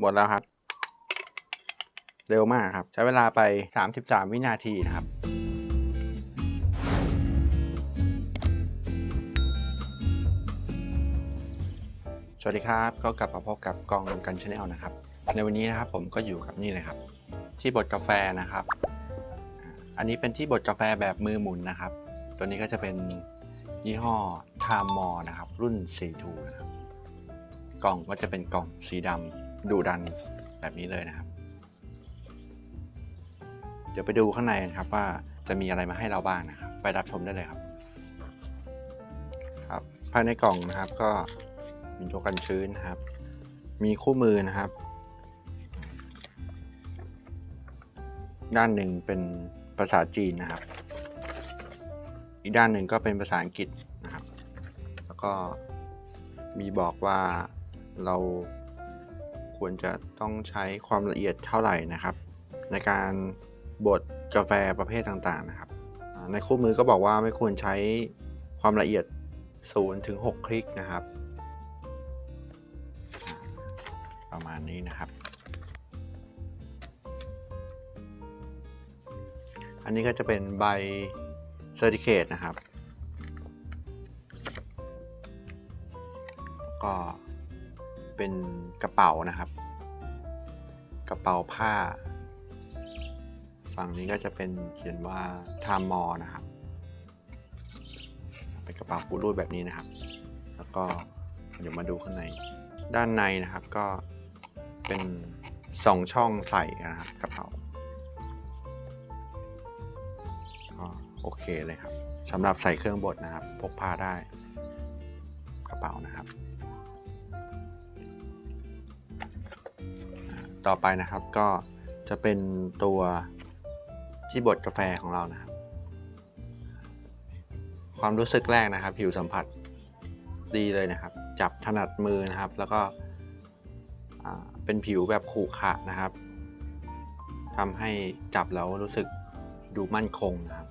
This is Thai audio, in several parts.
หมดแล้วครับ เร็วมากครับ ใช้เวลาไป 33 วินาทีนะครับสวัสดีครับ ก็กลับมาพบกับกองกันชาแนลนะครับ ในวันนี้นะครับผมก็อยู่กับนี่เลยครับ ที่บดกาแฟนะครับ อันนี้เป็นที่บดกาแฟแบบมือหมุนนะครับ ตัวนี้ก็จะเป็นยี่ห้อทามมอนะครับ รุ่น C2 นะครับ กล่องก็จะเป็นกล่องสีดำ ดูดันแบบนี้เลยนะครับ เดี๋ยวไปดูข้างในกันครับว่าจะมีอะไรมาให้เราบ้างนะครับ ไปรับชมได้เลยครับ ครับ ภายในกล่องนะครับก็มีตัวกันชื้นนะครับ มีคู่มือนะครับ ด้านหนึ่งเป็นภาษาจีนนะครับ อีกด้านหนึ่งก็เป็นภาษาอังกฤษนะครับ แล้วก็มีบอกว่าเรา ควรจะต้องใช้ความละเอียดเท่าไหร่นะครับ ในการบดกาแฟประเภทต่างๆนะครับ ในคู่มือก็บอกว่าไม่ควรใช้ความละเอียด0ถึง6คลิกนะครับ ประมาณนี้นะครับ อันนี้ก็จะเป็นใบเซอร์ติเคตนะครับ ก็ เป็นกระเป๋านะครับ กระเป๋าผ้า ฝั่งนี้ก็จะเป็นเขียนว่าทามอนะครับ เป็นกระเป๋าปูรูดแบบนี้นะครับ แล้วก็เดี๋ยวมาดูข้างใน ด้านในนะครับก็เป็นสองช่องใส่นะครับกระเป๋าก็โอเคเลยครับสำหรับใส่เครื่องบดนะครับ พกพาได้กระเป๋านะครับ ต่อไปนะครับ ก็จะเป็นตัวที่บดกาแฟของเรานะครับ ความรู้สึกแรกนะครับ ผิวสัมผัสดีเลยนะครับ จับถนัดมือนะครับ แล้วก็เป็นผิวแบบขรุขระนะครับทำให้จับแล้วรู้สึกดูมั่นคงนะครับ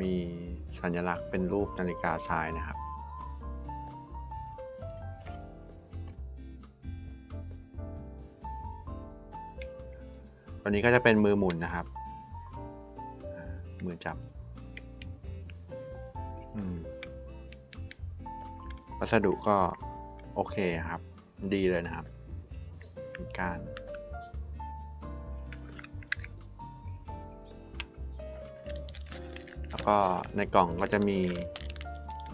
มีสัญลักษณ์เป็นรูปนาฬิกาทรายนะครับ ตัวนี้ก็จะเป็นมือหมุนนะครับ มือจับวัสดุก็โอเคครับ ดีเลยนะครับ การแล้วก็ในกล่องก็จะมี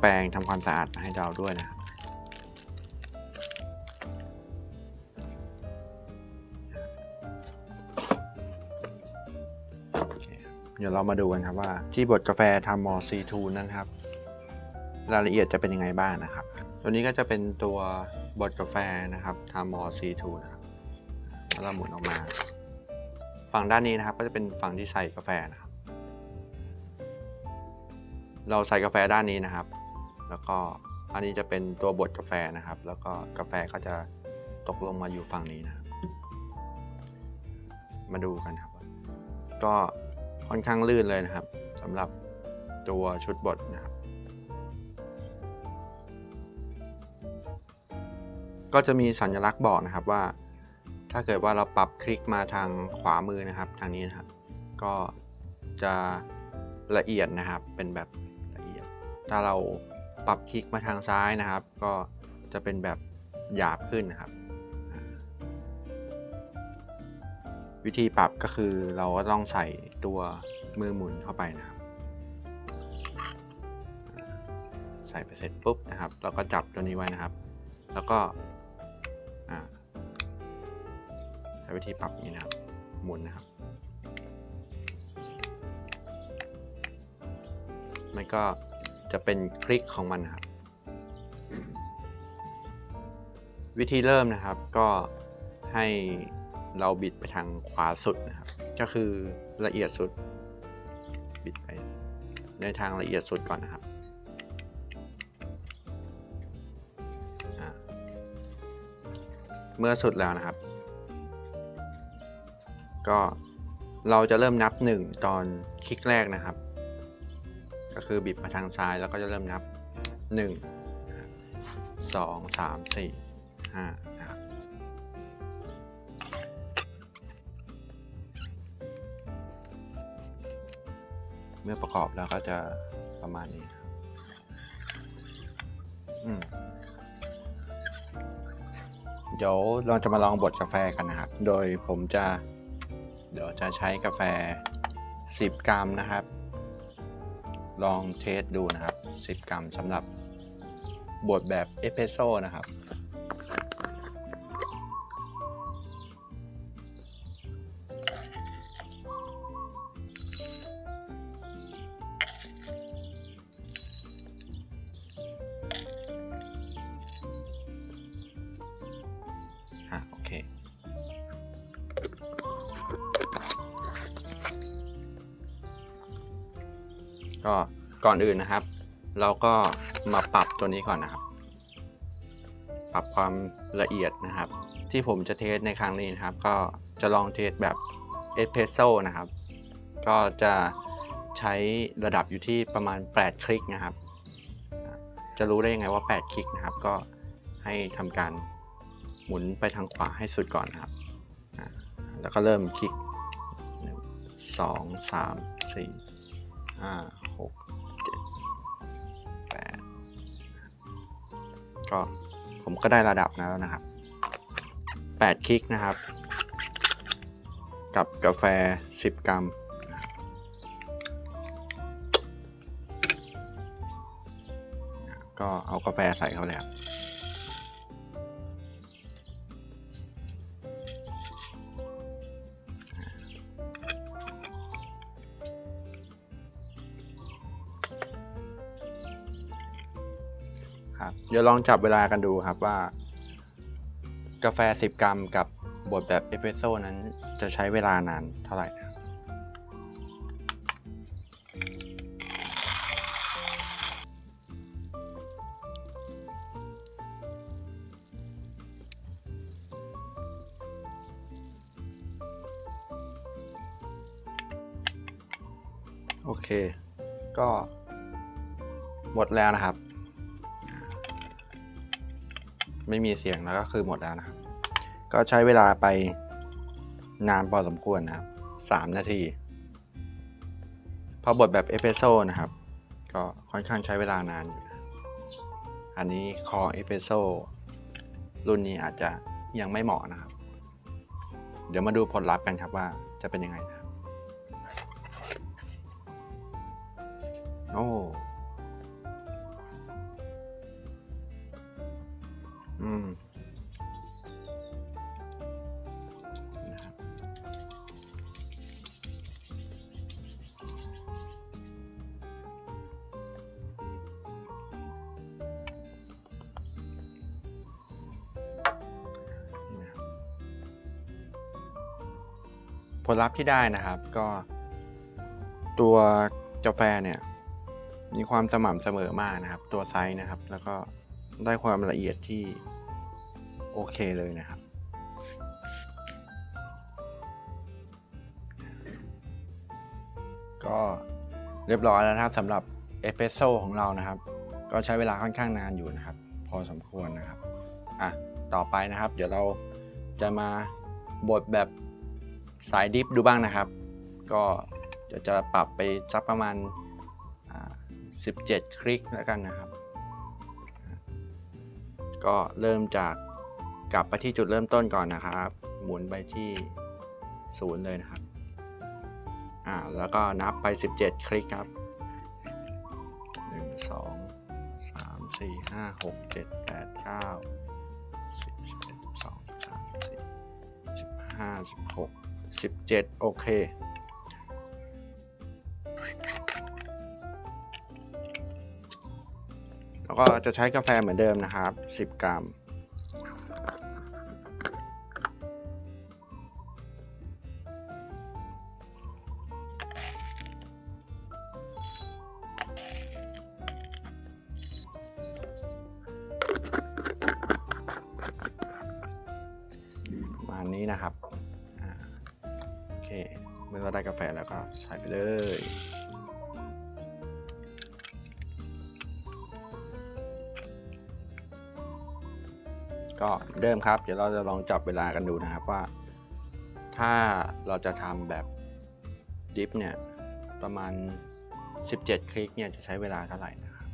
แปรงทำความสะอาดให้เราด้วยนะครับ เดี๋ยวเรามาดูกันครับว่า ที่บดกาแฟทำมอ C2 นั้นครับ รายละเอียดจะเป็นยังไงบ้างนะครับ ตัวนี้ก็จะเป็นตัวบดกาแฟนะครับทำมอ C2 นะครับแล้วเราหมุนออกมา ฝั่งด้านนี้นะครับ ก็จะเป็นฝั่งที่ใส่กาแฟนะครับ เราใส่กาแฟด้านนี้นะครับ แล้วก็อันนี้จะเป็นตัวบดกาแฟนะครับ แล้วก็กาแฟก็จะตกลงมาอยู่ฝั่งนี้นะครับ มาดูกันครับ ก็ ค่อนข้างลื่นเลยนะครับสำหรับตัวชุดบดนะครับ ก็จะมีสัญลักษณ์บอกนะครับว่า ถ้าเกิดว่าเราปรับคลิกมาทางขวามือนะครับ ทางนี้นะครับ ก็จะละเอียดนะครับเป็นแบบละเอียด ถ้าเราปรับคลิกมาทางซ้ายนะครับ ก็จะเป็นแบบหยาบขึ้นนะครับ วิธีปรับก็คือเราก็ต้องใส่ ตัวมือหมุนเข้าไปนะครับ ใส่ไปเสร็จปุ๊บนะครับ เราก็จับตัวนี้ไว้นะครับ แล้วก็ใช้วิธีปรับนี้นะครับ หมุนนะครับ มันก็จะเป็นคลิกของมันนะครับ วิธีเริ่มนะครับก็ให้ เราบิดไปทางขวาสุดนะครับ ก็คือละเอียดสุด บิดไปในทางละเอียดสุดก่อนนะครับเมื่อสุดแล้วนะครับ ก็เราจะเริ่มนับ 1 ตอนคลิกแรกนะครับ ก็คือบิดมาทางซ้ายแล้วก็จะเริ่มนับ 1 2 3 4 5 เมื่อประกอบแล้วก็จะประมาณนี้เดี๋ยวเราจะมาลองบดกาแฟกันนะครับ โดยผมจะ เดี๋ยวจะใช้กาแฟ 10 กรัมนะครับ ลองเทสดูนะครับ 10 กรัมสำหรับบดแบบเอสเปรสโซ่นะครับ ก็ก่อนอื่นนะครับ เราก็มาปรับตัวนี้ก่อนนะครับ ปรับความละเอียดนะครับ ที่ผมจะเทสในครั้งนี้นะครับ ก็จะลองเทสแบบเอสเพรสโซ่นะครับ ก็จะใช้ระดับอยู่ที่ประมาณ 8 คลิกนะครับ จะรู้ได้ยังไงว่า 8 คลิกนะครับ ก็ให้ทำการหมุนไปทางขวาให้สุดก่อนนะครับ แล้วก็เริ่มคลิก 1 2 3 4 5 ก็ผมก็ได้ระดับแล้วนะครับ 8 คลิกนะครับ กับกาแฟ 10 กรัมก็เอากาแฟใส่เข้าไปเลยครับ ครับ เดี๋ยวลองจับเวลากันดูครับว่า กาแฟ 10 กรัมกับบดแบบเอสเปรสโซ่นั้นจะใช้เวลานานเท่าไหร่โอเค ก็หมดแล้วนะครับ ไม่มีเสียงแล้วก็คือหมดแล้วนะครับ ก็ใช้เวลาไปนานพอสมควรนะครับสามนาที พอบดแบบเอสเปรสโซ่นะครับ ก็ค่อนข้างใช้เวลานานอยู่ อันนี้คอเอสเปรสโซ่รุ่นนี้อาจจะยังไม่เหมาะนะครับ เดี๋ยวมาดูผลลัพธ์กันครับว่าจะเป็นยังไงนะครับ โอ้ อืมผลลัพธ์ที่ได้นะครับก็ตัวกาแฟเนี่ย มีความสม่ำเสมอมากนะครับ ตัวไซส์นะครับ แล้วก็ได้ความละเอียดที่ โอเคเลยนะครับ ก็เรียบร้อยแล้วนะครับสำหรับเอสเปรสโซ่ของเรานะครับ ก็ใช้เวลาค่อนข้างนานอยู่นะครับ พอสมควรนะครับอะต่อไปนะครับ เดี๋ยวเราจะมาบดแบบสายดิฟดูบ้างนะครับ ก็เดี๋ยวจะปรับไปสักประมาณ 17 คลิกแล้วกันนะครับ ก็เริ่มจาก กลับไปที่จุดเริ่มต้นก่อนนะครับ หมุนไปที่ศูนย์เลยนะครับ อ่า แล้วก็นับไป 17 คลิกครับ 1 2 3 4 5 6 7 8 9 10 11 12 13 15 16 17 โอเคแล้วก็จะใช้กาแฟเหมือนเดิมนะครับ 10 กรัม แล้วก็ใส่ไปเลยก็เริ่มครับ เดี๋ยวเราจะลองจับเวลากันดูนะครับว่า ถ้าเราจะทำแบบดิฟเนี่ยประมาณ 17 คลิกเนี่ยจะใช้เวลาเท่าไหร่นะครับ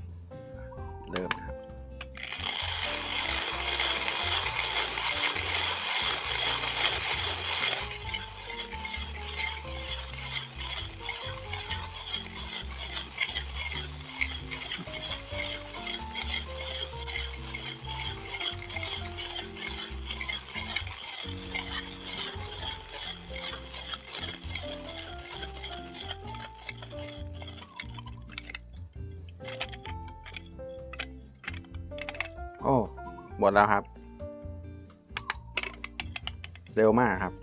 เริ่มนะ หมดแล้วครับ เร็วมากครับ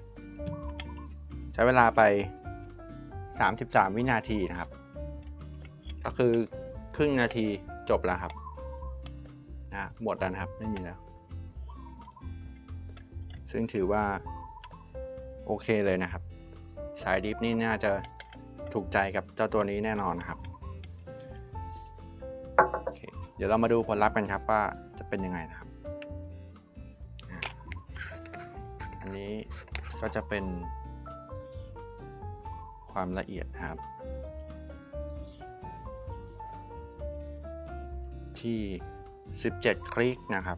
ใช้เวลาไป 33 วินาทีนะครับ ก็คือครึ่งนาทีจบแล้วครับนะหมดแล้วครับไม่มีแล้ว ซึ่งถือว่า โอเคเลยนะครับ สายดิฟนี่น่าจะถูกใจกับเจ้าตัวนี้แน่นอนครับเเดี๋ยวเรามาดูผลลัพธ์กันครับว่าจะเป็นยังไงนะครับ นี้ก็จะเป็นความละเอียดครับ ที่ 17 คลิกนะครับ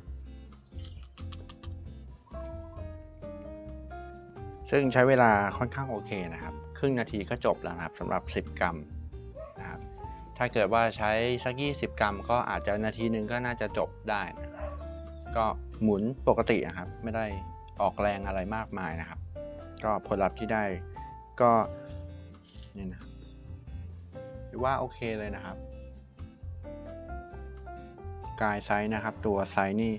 ซึ่งใช้เวลาค่อนข้างโอเคนะครับ ครึ่งนาทีก็จบแล้วครับสำหรับ 10 กรัมนะครับ ถ้าเกิดว่าใช้สัก 20 กรัม ก็อาจจะนาทีหนึ่งก็น่าจะจบได้นะก็หมุนปกตินะครับ ไม่ได้ ออกแรงอะไรมากมายนะครับ ก็ผลลัพธ์ที่ได้ก็นี่นะหรือว่าโอเคเลยนะครับ กายไซส์นะครับ ตัวไซส์นี่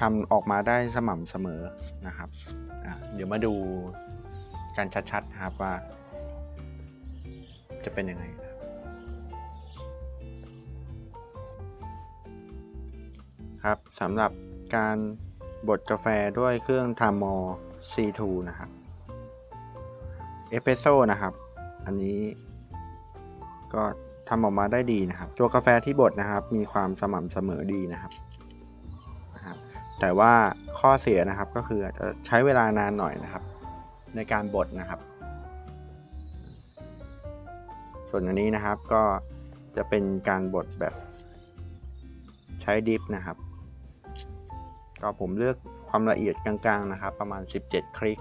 ทำออกมาได้สม่ำเสมอนะครับ เดี๋ยวมาดูกันชัดๆนะครับว่า จะเป็นยังไงครับสำหรับการ บดกาแฟด้วยเครื่องทามอ C2 นะครับ เอสเปรสโซ่นะครับ อันนี้ ก็ทำออกมาได้ดีนะครับ ตัวกาแฟที่บดนะครับ มีความสม่ำเสมอดีนะครับนะครับ แต่ว่าข้อเสียนะครับก็คืออาจจะใช้เวลานานหน่อยนะครับ ในการบดนะครับ ส่วนอันนี้นะครับก็จะเป็นการบดแบบใช้ดิฟนะครับ ก็ผมเลือกความละเอียดกลางๆนะครับ ประมาณ 17 คลิก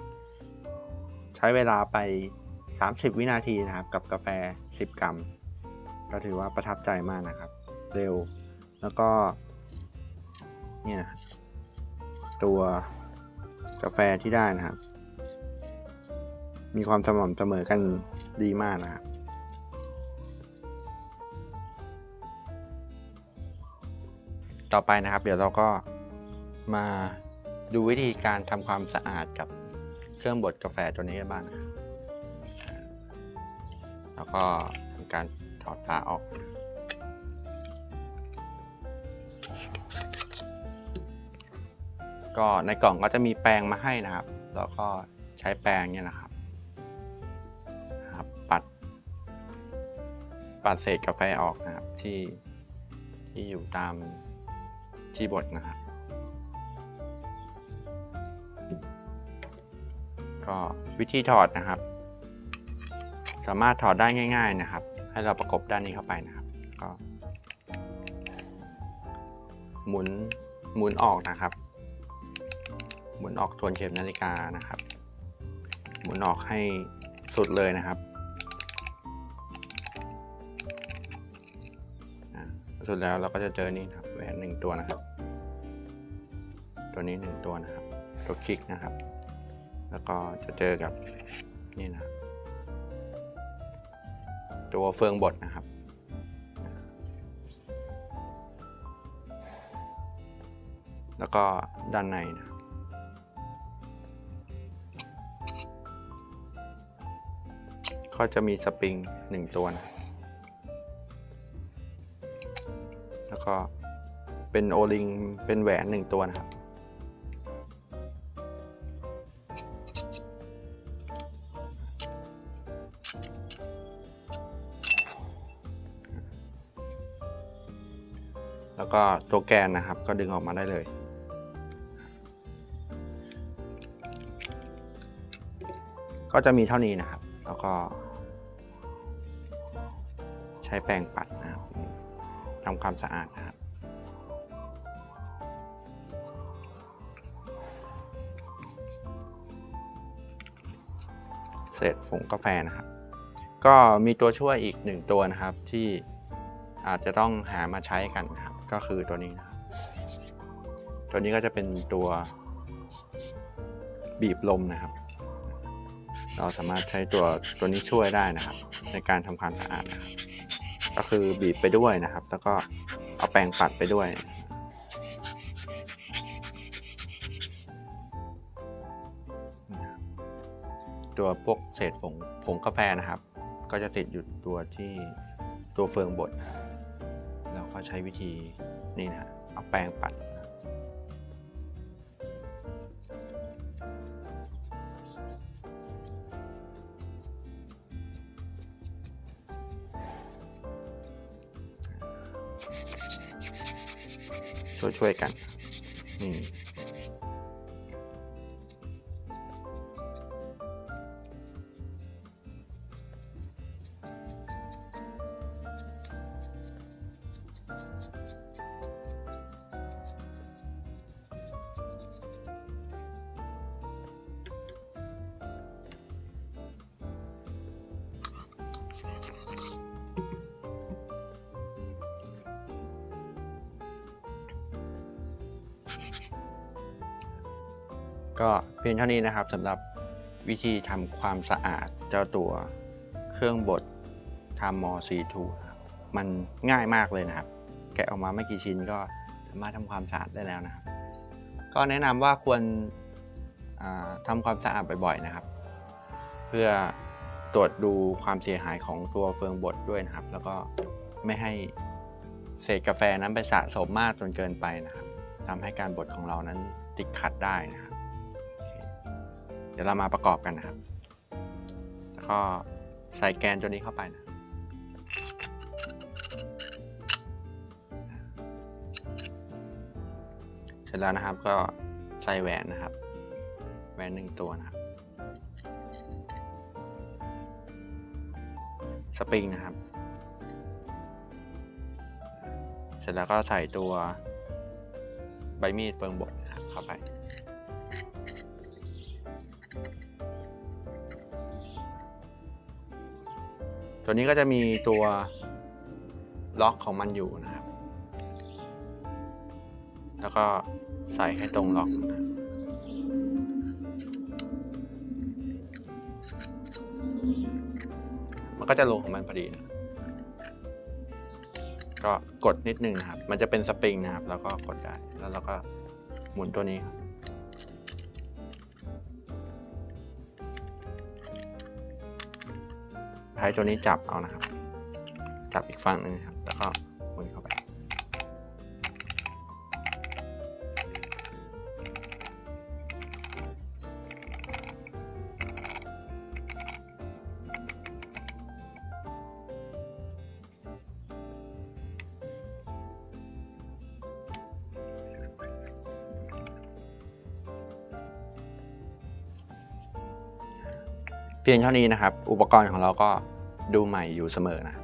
ใช้เวลาไป 30 วินาทีนะครับ กับกาแฟ 10 กรัม ก็ถือว่าประทับใจมากนะครับ เร็วแล้วก็นี่นะตัวกาแฟที่ได้นะครับ มีความสม่ำเสมอกันดีมากนะครับต่อไปนะครับ เดี๋ยวเราก็ มาดูวิธีการทำความสะอาดกับเครื่องบดกาแฟตัวนี้กันบ้างนะแล้วก็ทำการถอดฝาออก ก็ในกล่องก็จะมีแปรงมาให้นะครับ แล้วก็ใช้แปรงเนี่ยนะครับนะครับปัด ปัดเศษกาแฟออกนะครับที่ที่อยู่ตามที่บดนะครับ ก็วิธีถอดนะครับ สามารถถอดได้ง่าย ๆนะครับ ให้เราประกบด้านนี้เข้าไปนะครับ ก็ หมุนหมุนออกนะครับ หมุนออกทวนเข็มนาฬิกานะครับ หมุนออกให้สุดเลยนะครับสุดแล้วเราก็จะเจอนี่ครับแหวนหนึ่งตัวนะครับ ตัวนี้หนึ่งตัวนะครับ ตัวคลิกนะครับ แล้วก็จะเจอกับนี่นะครับตัวเฟืองบดนะครับ แล้วก็ด้านในนะก็จะมีสปริงหนึ่งตัวนะแล้วก็เป็นโอลิง เป็นแหวนหนึ่งตัวนะครับ ก็ตัวแกนนะครับ ก็ดึงออกมาได้เลย ก็จะมีเท่านี้นะครับ แล้วก็ ใช้แปรงปัดนะครับทำความสะอาดนะครับเศษผงกาแฟนะครับ ก็มีตัวช่วยอีกหนึ่งตัวนะครับที่อาจจะต้องหามาใช้กันครับ ก็คือตัวนี้นะครับตัวนี้ก็จะเป็นตัวบีบลมนะครับ เราสามารถใช้ตัวตัวนี้ช่วยได้นะครับ ในการทำความสะอาดนะครับก็คือบีบไปด้วยนะครับ แล้วก็เอาแปรงปัดไปด้วยตัวพวกเศษผงผงกาแฟนะครับ ก็จะติดอยู่ตัวที่ตัวเฟืองบดนะครับเรา ก็ใช้วิธีนี่นะเอาแปรงปัดช่วยๆกันนี่ ก็เพียงเท่านี้นะครับสำหรับวิธีทำความสะอาดเจ้าตัวเครื่องบดทามอ C2 นะครับมันง่ายมากเลยนะครับ แกะออกมาไม่กี่ชิ้นก็สามารถทำความสะอาดได้แล้วนะครับ ก็แนะนำว่าควรทำความสะอาดบ่อยๆนะครับ เพื่อตรวจดูความเสียหายของตัวเฟืองบดด้วยนะครับ แล้วก็ไม่ให้เศษกาแฟนั้นไปสะสมมากจนเกินไปนะครับทำให้การบดของเรานั้นติดขัดได้นะครับ ดี๋ยวเรามาประกอบกันนะครับ แล้วก็ใส่แกนตัวนี้เข้าไปนะเสร็จแล้วนะครับก็ใส่แหวนนะครับ แหวนหนึ่งตัวนะครับ สปริงนะครับ เสร็จแล้วก็ใส่ตัวใบมีดเฟิงบดนะครับเข้าไป ตัวนี้ก็จะมีตัวล็อกของมันอยู่นะครับ แล้วก็ใส่ให้ตรงล็อกนะมันก็จะลงของมันพอดีนะก็กดนิดนึงนะครับ มันจะเป็นสปริงนะครับ แล้วก็กดได้ แล้วเราก็หมุนตัวนี้ครับ ใช้ตัวนี้จับเอานะครับ จับอีกฝั่งหนึ่งครับ แล้วก็ พียงเท่านี้นะครับ อุปกรณ์ของเราก็ดูใหม่อยู่เสมอนะ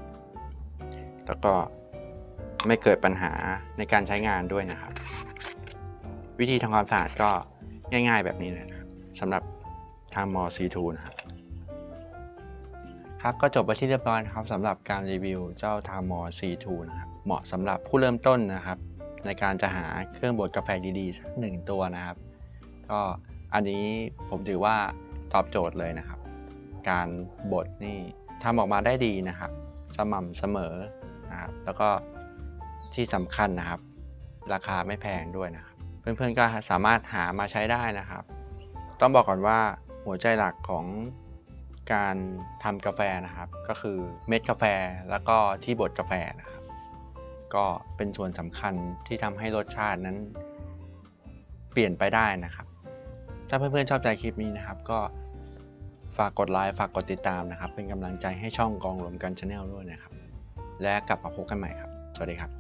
แล้วก็ไม่เกิดปัญหาในการใช้งานด้วยนะครับ วิธีทำความสะอาดก็ง่ายๆแบบนี้เลยนะสำหรับทางมอ C2 นะครับครับก็จบไปที่เรียบร้อยนะครับสำหรับการรีวิวเจ้าทามอ C2 นะครับเหมาะสำหรับผู้เริ่มต้นนะครับ ในการจะหาเครื่องบดกาแฟดีๆสักหนึ่งตัวนะครับ ก็อันนี้ผมถือว่าตอบโจทย์เลยนะครับ การบดนี่ทำออกมาได้ดีนะครับ สม่ำเสมอนะครับแล้วก็ที่สำคัญนะครับ ราคาไม่แพงด้วยนะครับ เพื่อนๆก็สามารถหามาใช้ได้นะครับ ต้องบอกก่อนว่าหัวใจหลักของการทำกาแฟนะครับ ก็คือเม็ดกาแฟแล้วก็ที่บดกาแฟนะครับ ก็เป็นส่วนสำคัญที่ทำให้รสชาตินั้นเปลี่ยนไปได้นะครับ ถ้าเพื่อนๆชอบใจคลิปนี้นะครับ ก็ ฝากกดไลค์ฝากกดติดตามนะครับ เป็นกำลังใจให้ช่องกองรวมกันชาแนลด้วยนะครับ และกลับมาพบกันใหม่ครับ สวัสดีครับ